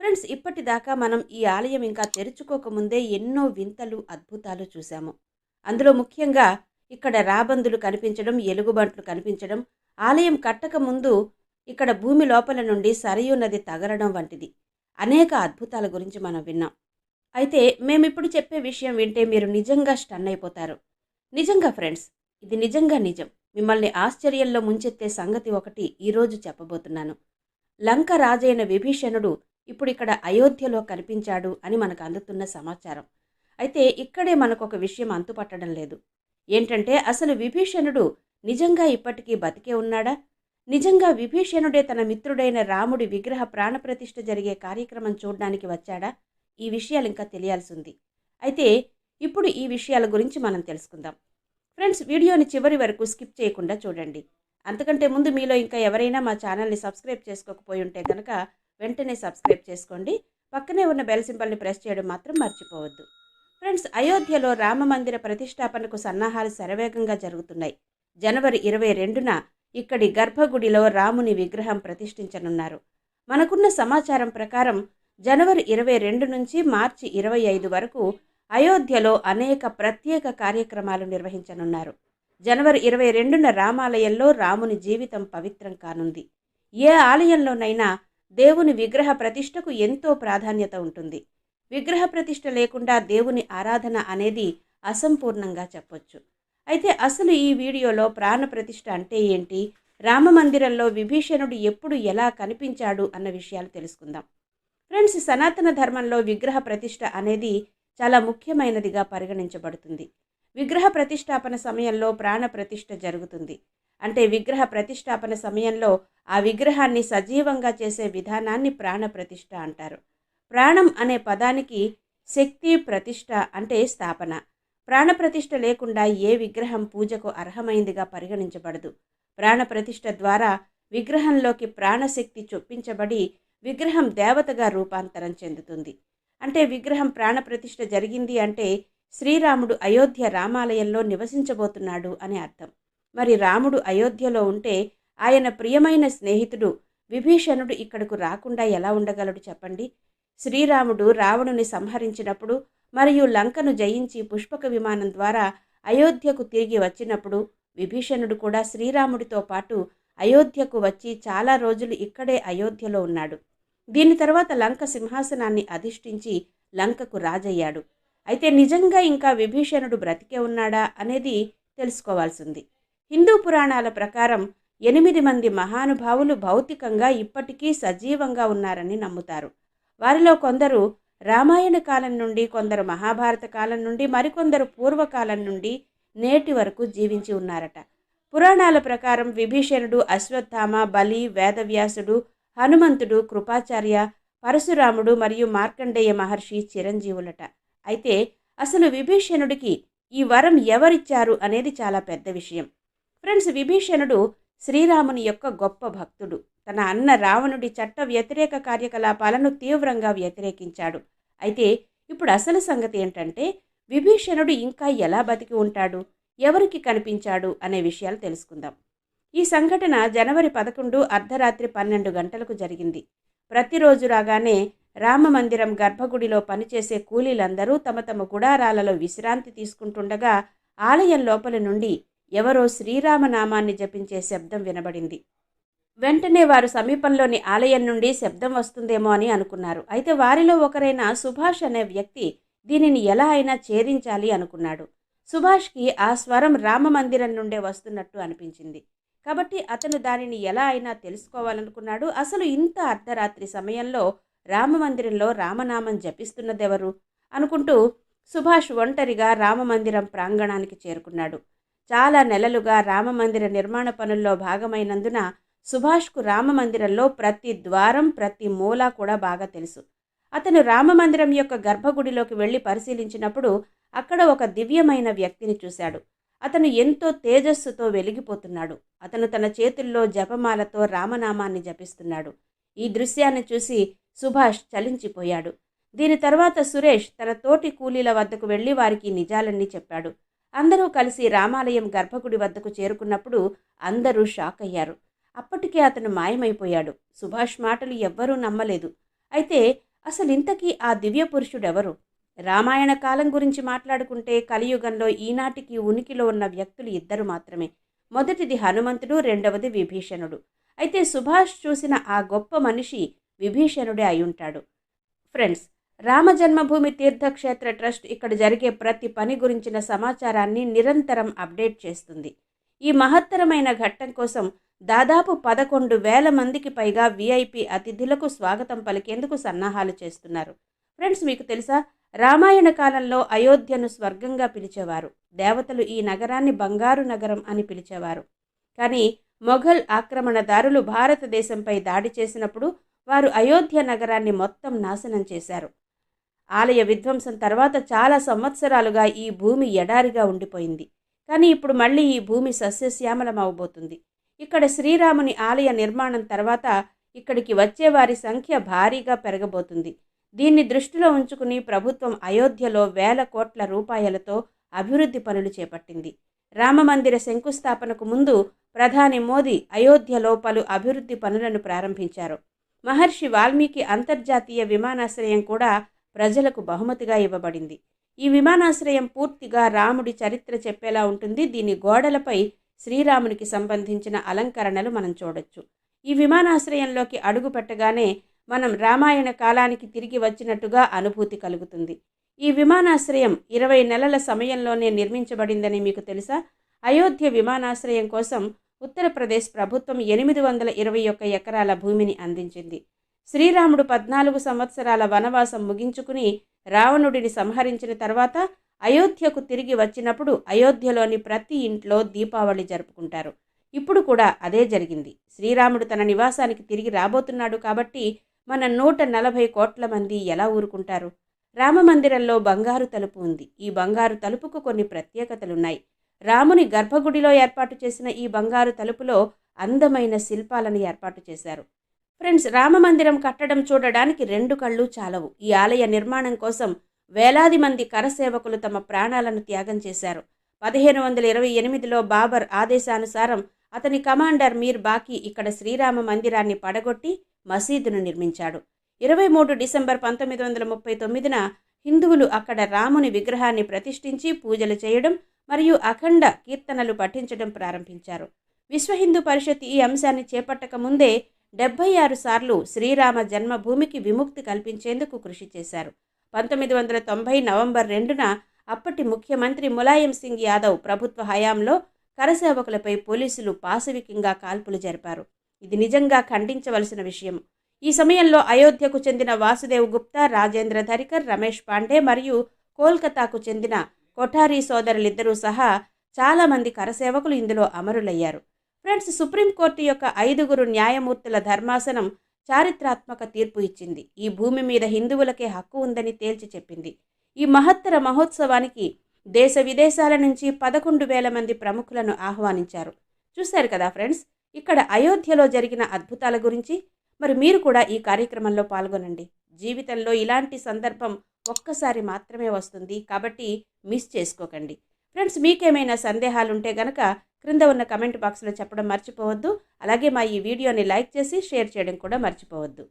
Friends ఇప్పటిదాకా మనం ఈ ఆలయం ఇంకా తెరుచుకోకముందే ఎన్నో వింతలు అద్భుతాలు చూశాము. అందులో ముఖ్యంగా ఇక్కడ రాబందులు కనిపించడం ఎలుగుబంట్లు కనిపించడం ఆలయం కట్టక ముందు ఇక్కడ భూమి లోపల నుండి సరయూ నది తగలడం వంటిది. అనేక అద్భుతాల గురించి మనం విన్నాం. అయితే మేమిప్పుడు చెప్పే విషయం వింటే మీరు నిజంగా స్టన్ అయిపోతారు. నిజంగా ఫ్రెండ్స్ ఇది నిజంగా నిజం. మిమ్మల్ని ఆశ్చర్యంలో ముంచెత్తే సంగతి ఒకటి ఈరోజు చెప్పబోతున్నాను. లంక రాజైన విభీషణుడు ఇప్పుడు ఇక్కడ అయోధ్యలో కనిపించాడు అని మనకు అందుతున్న సమాచారం. అయితే ఇక్కడే మనకు ఒక విషయం అంతుపట్టడం లేదు. ఏంటంటే అసలు విభీషణుడు నిజంగా ఇప్పటికీ బతికే ఉన్నాడా? నిజంగా విభీషణుడే తన మిత్రుడైన రాముడి విగ్రహ ప్రాణప్రతిష్ఠ జరిగే కార్యక్రమం చూడడానికి వచ్చాడా? ఈ విషయాలు ఇంకా తెలియాల్సింది. అయితే ఇప్పుడు ఈ విషయాల గురించి మనం తెలుసుకుందాం. ఫ్రెండ్స్ వీడియోని చివరి వరకు స్కిప్ చేయకుండా చూడండి. అంతకంటే ముందు మీలో ఇంకా ఎవరైనా మా ఛానల్ని సబ్స్క్రైబ్ చేసుకోకపోయి ఉంటే కనుక వెంటనే సబ్స్క్రైబ్ చేసుకోండి. పక్కనే ఉన్న బెల్ సింబల్ని ప్రెస్ చేయడం మాత్రం మర్చిపోవద్దు. ఫ్రెండ్స్ అయోధ్యలో రామ మందిర ప్రతిష్టాపనకు సన్నాహాలు శరవేగంగా జరుగుతున్నాయి. జనవరి ఇరవై రెండున ఇక్కడి గర్భగుడిలో రాముని విగ్రహం ప్రతిష్ఠించనున్నారు. మనకున్న సమాచారం ప్రకారం జనవరి ఇరవై రెండు నుంచి మార్చి ఇరవై ఐదు వరకు అయోధ్యలో అనేక ప్రత్యేక కార్యక్రమాలు నిర్వహించనున్నారు. జనవరి ఇరవై రెండున రామాలయంలో రాముని జీవితం పవిత్రం కానుంది. ఏ ఆలయంలోనైనా దేవుని విగ్రహ ప్రతిష్టకు ఎంతో ప్రాధాన్యత ఉంటుంది. విగ్రహ ప్రతిష్ట లేకుండా దేవుని ఆరాధన అనేది అసంపూర్ణంగా చెప్పొచ్చు. అయితే అసలు ఈ వీడియోలో ప్రాణ ప్రతిష్ఠ అంటే ఏంటి? రామ మందిరంలో విభీషణుడు ఎప్పుడు ఎలా కనిపించాడు అన్న విషయాలు తెలుసుకుందాం. ఫ్రెండ్స్ సనాతన ధర్మంలో విగ్రహ ప్రతిష్ఠ అనేది చాలా ముఖ్యమైనదిగా పరిగణించబడుతుంది. విగ్రహ ప్రతిష్టాపన సమయంలో ప్రాణ ప్రతిష్ఠ జరుగుతుంది. అంటే విగ్రహ ప్రతిష్టాపన సమయంలో ఆ విగ్రహాన్ని సజీవంగా చేసే విధానాన్ని ప్రాణ ప్రతిష్ఠ అంటారు. ప్రాణం అనే పదానికి శక్తి ప్రతిష్ఠ అంటే స్థాపన. ప్రాణప్రతిష్ఠ లేకుండా ఏ విగ్రహం పూజకు అర్హమైందిగా పరిగణించబడదు. ప్రాణప్రతిష్ఠ ద్వారా విగ్రహంలోకి ప్రాణశక్తి చొప్పించబడి విగ్రహం దేవతగా రూపాంతరం చెందుతుంది. అంటే విగ్రహం ప్రాణప్రతిష్ఠ జరిగింది అంటే శ్రీరాముడు అయోధ్య రామాలయంలో నివసించబోతున్నాడు అని అర్థం. మరి రాముడు అయోధ్యలో ఉంటే ఆయన ప్రియమైన స్నేహితుడు విభీషణుడు ఇక్కడకు రాకుండా ఎలా ఉండగలడు చెప్పండి? శ్రీరాముడు రావణుని సంహరించినప్పుడు మరియు లంకను జయించి పుష్పక విమానం ద్వారా అయోధ్యకు తిరిగి వచ్చినప్పుడు విభీషణుడు కూడా శ్రీరాముడితో పాటు అయోధ్యకు వచ్చి చాలా రోజులు ఇక్కడే అయోధ్యలో ఉన్నాడు. దీని తర్వాత లంక సింహాసనాన్ని అధిష్ఠించి లంకకు రాజయ్యాడు. అయితే నిజంగా ఇంకా విభీషణుడు బ్రతికే ఉన్నాడా అనేది తెలుసుకోవాల్సింది. హిందూ పురాణాల ప్రకారం ఎనిమిది మంది మహానుభావులు భౌతికంగా ఇప్పటికీ సజీవంగా ఉన్నారని నమ్ముతారు. వారిలో కొందరు రామాయణ కాలం నుండి కొందరు మహాభారత కాలం నుండి మరికొందరు పూర్వకాలం నుండి నేటి వరకు జీవించి ఉన్నారట. పురాణాల ప్రకారం విభీషణుడు అశ్వత్థామ బలి వేదవ్యాసుడు హనుమంతుడు కృపాచార్య పరశురాముడు మరియు మార్కండేయ మహర్షి చిరంజీవులట. అయితే అసలు విభీషణుడికి ఈ వరం ఎవరిచ్చారు అనేది చాలా పెద్ద విషయం. ఫ్రెండ్స్ విభీషణుడు శ్రీరాముని యొక్క గొప్ప భక్తుడు. తన అన్న రావణుడి చట్ట వ్యతిరేక కార్యకలాపాలను తీవ్రంగా వ్యతిరేకించాడు. అయితే ఇప్పుడు అసలు సంగతి ఏంటంటే విభీషణుడు ఇంకా ఎలా బతికి ఉంటాడు? ఎవరికి కనిపించాడు? అనే విషయాలు తెలుసుకుందాం. ఈ సంఘటన జనవరి పదకొండు అర్ధరాత్రి పన్నెండు గంటలకు జరిగింది. ప్రతిరోజు రాగానే రామ మందిరం గర్భగుడిలో పనిచేసే కూలీలందరూ తమ తమ గుడారాలలో విశ్రాంతి తీసుకుంటుండగా ఆలయం లోపల నుండి ఎవరో శ్రీరామనామాన్ని జపించే శబ్దం వినబడింది. వెంటనే వారు సమీపంలోని ఆలయం నుండి శబ్దం వస్తుందేమో అని అనుకున్నారు. అయితే వారిలో ఒకరైన సుభాష్ అనే వ్యక్తి దీనిని ఎలా అయినా ఛేదించాలి అనుకున్నాడు. సుభాష్కి ఆ స్వరం రామ మందిరం నుండే వస్తున్నట్టు అనిపించింది. కాబట్టి అతను దానిని ఎలా అయినా తెలుసుకోవాలనుకున్నాడు. అసలు ఇంత అర్ధరాత్రి సమయంలో రామమందిరంలో రామనామం జపిస్తున్నదెవరు? అనుకుంటూ సుభాష్ ఒంటరిగా రామమందిరం ప్రాంగణానికి చేరుకున్నాడు. చాలా నెలలుగా రామమందిర నిర్మాణ పనుల్లో భాగమైనందున సుభాష్కు రామమందిరంలో ప్రతి ద్వారం ప్రతి మూల కూడా బాగా తెలుసు. అతను రామమందిరం యొక్క గర్భగుడిలోకి వెళ్ళి పరిశీలించినప్పుడు అక్కడ ఒక దివ్యమైన వ్యక్తిని చూశాడు. అతను ఎంతో తేజస్సుతో వెలిగిపోతున్నాడు. అతను తన చేతుల్లో జపమాలతో రామనామాన్ని జపిస్తున్నాడు. ఈ దృశ్యాన్ని చూసి సుభాష్ చలించిపోయాడు. దీని తర్వాత సురేష్ తన తోటి కూలీల వద్దకు వెళ్ళి వారికి నిజాలన్నీ చెప్పాడు. అందరూ కలిసి రామాలయం గర్భగుడి వద్దకు చేరుకున్నప్పుడు అందరూ షాక్ అయ్యారు. అప్పటికే అతను మాయమైపోయాడు. సుభాష్ మాటలు ఎవ్వరూ నమ్మలేదు. అయితే అసలు ఇంతకీ ఆ దివ్య పురుషుడెవరు? రామాయణ కాలం గురించి మాట్లాడుకుంటే కలియుగంలో ఈనాటికి ఉనికిలో ఉన్న వ్యక్తులు ఇద్దరు మాత్రమే. మొదటిది హనుమంతుడు రెండవది విభీషణుడు. అయితే సుభాష్ చూసిన ఆ గొప్ప మనిషి విభీషణుడే అయి ఉంటాడు ఫ్రెండ్స్ రామ జన్మభూమి తీర్థక్షేత్ర ట్రస్ట్ ఇక్కడ జరిగే ప్రతి పని గురించిన సమాచారాన్ని నిరంతరం అప్డేట్ చేస్తుంది. ఈ మహత్తరమైన ఘట్టం కోసం దాదాపు పదకొండు వేల మందికి పైగా విఐపి అతిథులకు స్వాగతం పలికేందుకు సన్నాహాలు చేస్తున్నారు. ఫ్రెండ్స్ మీకు తెలుసా? రామాయణ కాలంలో అయోధ్యను స్వర్గంగా పిలిచేవారు. దేవతలు ఈ నగరాన్ని బంగారు నగరం అని పిలిచేవారు. కానీ మొఘల్ ఆక్రమణదారులు భారతదేశంపై దాడి చేసినప్పుడు వారు అయోధ్య నగరాన్ని మొత్తం నాశనం చేశారు. ఆలయ విధ్వంసం తర్వాత చాలా సంవత్సరాలుగా ఈ భూమి ఎడారిగా ఉండిపోయింది. కానీ ఇప్పుడు మళ్ళీ ఈ భూమి సస్యశ్యామలం అవబోతుంది ఇక్కడ శ్రీరాముని ఆలయ నిర్మాణం తర్వాత ఇక్కడికి వచ్చే వారి సంఖ్య భారీగా పెరగబోతుంది. దీన్ని దృష్టిలో ఉంచుకుని ప్రభుత్వం అయోధ్యలో వేల కోట్ల రూపాయలతో అభివృద్ధి పనులు చేపట్టింది. రామమందిర శంకుస్థాపనకు ముందు ప్రధాని మోదీ అయోధ్యలో పలు అభివృద్ధి పనులను ప్రారంభించారు. మహర్షి వాల్మీకి అంతర్జాతీయ విమానాశ్రయం కూడా ప్రజలకు బహుమతిగా ఇవ్వబడింది. ఈ విమానాశ్రయం పూర్తిగా రాముడి చరిత్ర చెప్పేలా ఉంటుంది. దీని గోడలపై శ్రీరామునికి సంబంధించిన అలంకరణలు మనం చూడొచ్చు. ఈ విమానాశ్రయంలోకి అడుగు పెట్టగానే మనం రామాయణ కాలానికి తిరిగి వచ్చినట్టుగా అనుభూతి కలుగుతుంది. ఈ విమానాశ్రయం ఇరవై నెలల సమయంలోనే నిర్మించబడిందని మీకు తెలుసా? అయోధ్య విమానాశ్రయం కోసం ఉత్తరప్రదేశ్ ప్రభుత్వం ఎనిమిది వందల ఇరవై ఒక్క ఎకరాల భూమిని అందించింది. శ్రీరాముడు పద్నాలుగు సంవత్సరాల వనవాసం ముగించుకుని రావణుడిని సంహరించిన తర్వాత అయోధ్యకు తిరిగి వచ్చినప్పుడు అయోధ్యలోని ప్రతి ఇంట్లో దీపావళి జరుపుకుంటారు. ఇప్పుడు కూడా అదే జరిగింది. శ్రీరాముడు తన నివాసానికి తిరిగి రాబోతున్నాడు కాబట్టి మన నూట నలభై కోట్ల మంది ఎలా ఊరుకుంటారు? రామమందిరంలో బంగారు తలుపు ఉంది. ఈ బంగారు తలుపుకు కొన్ని ప్రత్యేకతలున్నాయి. రాముని గర్భగుడిలో ఏర్పాటు చేసిన ఈ బంగారు తలుపులో అందమైన శిల్పాలను ఏర్పాటు చేశారు. ఫ్రెండ్స్ రామమందిరం కట్టడం చూడడానికి రెండు కళ్ళు చాలవు. ఈ ఆలయ నిర్మాణం కోసం వేలాది మంది కరసేవకులు తమ ప్రాణాలను త్యాగం చేశారు. పదిహేను వందల ఇరవై ఎనిమిదిలో బాబర్ ఆదేశానుసారం అతని కమాండర్ మీర్ బాకీ ఇక్కడ శ్రీరామ మందిరాన్ని పడగొట్టి మసీదును నిర్మించాడు. ఇరవై మూడు డిసెంబర్ పంతొమ్మిది వందల ముప్పై తొమ్మిదిన హిందువులు అక్కడ రాముని విగ్రహాన్ని ప్రతిష్ఠించి పూజలు చేయడం మరియు అఖండ కీర్తనలు పఠించడం ప్రారంభించారు. విశ్వ హిందూ పరిషత్ ఈ అంశాన్ని చేపట్టక ముందే డెబ్బై ఆరు సార్లు శ్రీరామ జన్మభూమికి విముక్తి కల్పించేందుకు కృషి చేశారు. పంతొమ్మిది వందల తొంభై నవంబర్ రెండున అప్పటి ముఖ్యమంత్రి ములాయం సింగ్ యాదవ్ ప్రభుత్వ హయాంలో కరసేవకులపై పోలీసులు పాశవికంగా కాల్పులు జరిపారు. ఇది నిజంగా ఖండించవలసిన విషయం. ఈ సమయంలో అయోధ్యకు చెందిన వాసుదేవ్ గుప్తా రాజేంద్ర ధరికర్ రమేష్ పాండే మరియు కోల్కతాకు చెందిన కొఠారి సోదరులిద్దరూ సహా చాలామంది కరసేవకులు ఇందులో అమరులయ్యారు. ఫ్రెండ్స్ సుప్రీంకోర్టు యొక్క ఐదుగురు న్యాయమూర్తుల ధర్మాసనం చారిత్రాత్మక తీర్పు ఇచ్చింది. ఈ భూమి మీద హిందువులకే హక్కు ఉందని తేల్చి చెప్పింది. ఈ మహత్తర మహోత్సవానికి దేశ విదేశాల నుంచి పదకొండు వేల మంది ప్రముఖులను ఆహ్వానించారు. చూశారు కదా ఫ్రెండ్స్ ఇక్కడ అయోధ్యలో జరిగిన అద్భుతాల గురించి. మరి మీరు కూడా ఈ కార్యక్రమంలో పాల్గొనండి. జీవితంలో ఇలాంటి సందర్భం ఒక్కసారి మాత్రమే వస్తుంది. కాబట్టి మిస్ చేసుకోకండి. ఫ్రెండ్స్ మీకేమైనా సందేహాలు ఉంటే గనక క్రింద ఉన్న కమెంట్ బాక్స్లో చెప్పడం మర్చిపోవద్దు. అలాగే మా ఈ వీడియోని లైక్ చేసి షేర్ చేయడం కూడా మర్చిపోవద్దు.